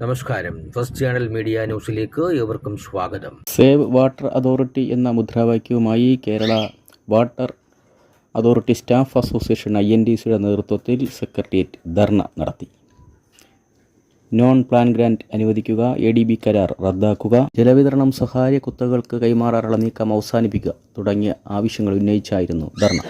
നമസ്കാരം. First channel media ന്യൂസിലേക്ക് ഏവർക്കും സ്വാഗതം. സേവ് വാട്ടർ അതോറിറ്റി എന്ന മുദ്രാവാക്യവുമായി Kerala water authority staff association I N D സിയുടെ നേതൃത്വത്തിൽ സെക്രട്ടേറിയറ്റ് ധർണ നടത്തി. നോൺ പ്ലാൻ ഗ്രാന്റ് അനുവദിക്കുക എ ഡി ബി കരാർ റദ്ദാക്കുക ജലവിതരണം സ്വകാര്യ കുത്തകൾക്ക് കൈമാറാറുള്ള നീക്കം അവസാനിപ്പിക്കുക തുടങ്ങിയ ആവശ്യങ്ങൾ ഉന്നയിച്ചായിരുന്നു ധർണ.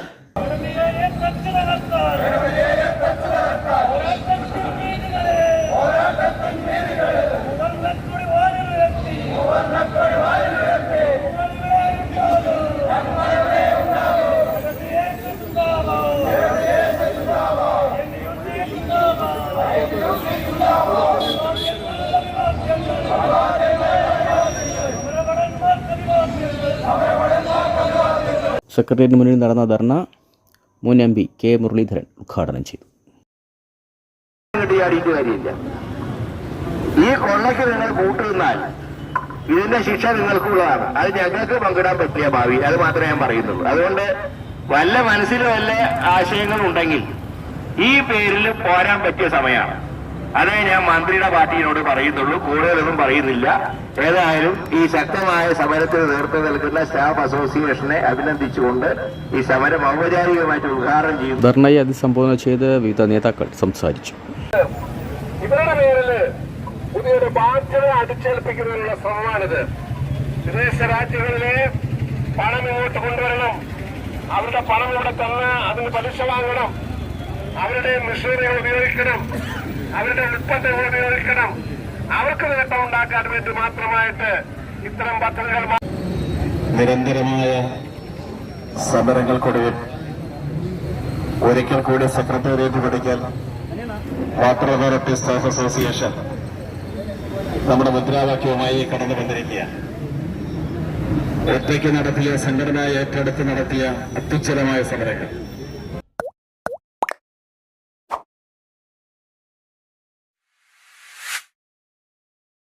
സെക്രട്ടേറിയറ്റിന് മുന്നിൽ നടന്ന ധർണ മുൻ എം പി കെ മുരളീധരൻ ഉദ്ഘാടനം ചെയ്തു. ഈ കൊള്ളയ്ക്ക് നിങ്ങൾ കൂട്ടുനിന്നാൽ ഇതിന്റെ ശിക്ഷ നിങ്ങൾക്കുള്ളതാണ്. അത് ഞങ്ങൾക്ക് പങ്കിടാൻ പറ്റിയ ഭാവി അത് മാത്രമേ ഞാൻ പറയുന്നുള്ളൂ. അതുകൊണ്ട് വല്ല മനസ്സിൽ വല്ല ആശയങ്ങൾ ഉണ്ടെങ്കിൽ ഈ പേരിൽ പോരാൻ പറ്റിയ സമയമാണ്. അതേ ഞാൻ മന്ത്രിയുടെ പാർട്ടിയോട് പറയുന്നുള്ളൂ. കൂടുതലൊന്നും പറയുന്നില്ല. ഏതായാലും ഈ ശക്തമായ സമരത്തിന് നേതൃത്വം നൽകുന്ന സ്റ്റാഫ് അസോസിയേഷനെ അഭിനന്ദിച്ചുകൊണ്ട് ഈ സമരം ഔപചാരികമായിട്ട് ഉദ്ഘാടനം ചെയ്യുന്നു. ധർണയെ അഭിസംബോധന ചെയ്ത് വിവിധ നേതാക്കൾ സംസാരിച്ചു. ഇവരുടെ പേരിൽ പുതിയൊരു ബാധ്യത അടിച്ചേൽപ്പിക്കുന്നതിനുള്ള ശ്രമമാണിത്. വിദേശ രാജ്യങ്ങളിലെ പണം ഇങ്ങോട്ട് കൊണ്ടുവരണം. അവരുടെ പണം ഇവിടെ തന്ന് അതിന് പലിശ വാങ്ങണം. അവരുടെ മെഷീനുകൾ ഉപയോഗിക്കണം. അവരുടെ ഉൽപ്പന്നങ്ങൾ ഉപയോഗിക്കണം. അവർക്ക് നേട്ടം ഉണ്ടാക്കാൻ വേണ്ടി മാത്രമായിട്ട് ഇത്തരം പദ്ധതികൾ നിരന്തരമായ സമരങ്ങൾക്കൊടുവിൽ ഒരിക്കൽ കൂടി സെക്രട്ടേറിയറ്റ് പഠിക്കാൻ വാട്ടർ അതോറിറ്റി സ്റ്റാഫ് അസോസിയേഷൻ നമ്മുടെ മുദ്രാവാക്യവുമായി കടന്നു വന്നിരിക്കുക. ഒറ്റയ്ക്ക് നടത്തിയ സംഘടന ഏറ്റെടുത്ത് നടത്തിയ അത്യുച്ഛലമായ സമരങ്ങൾ.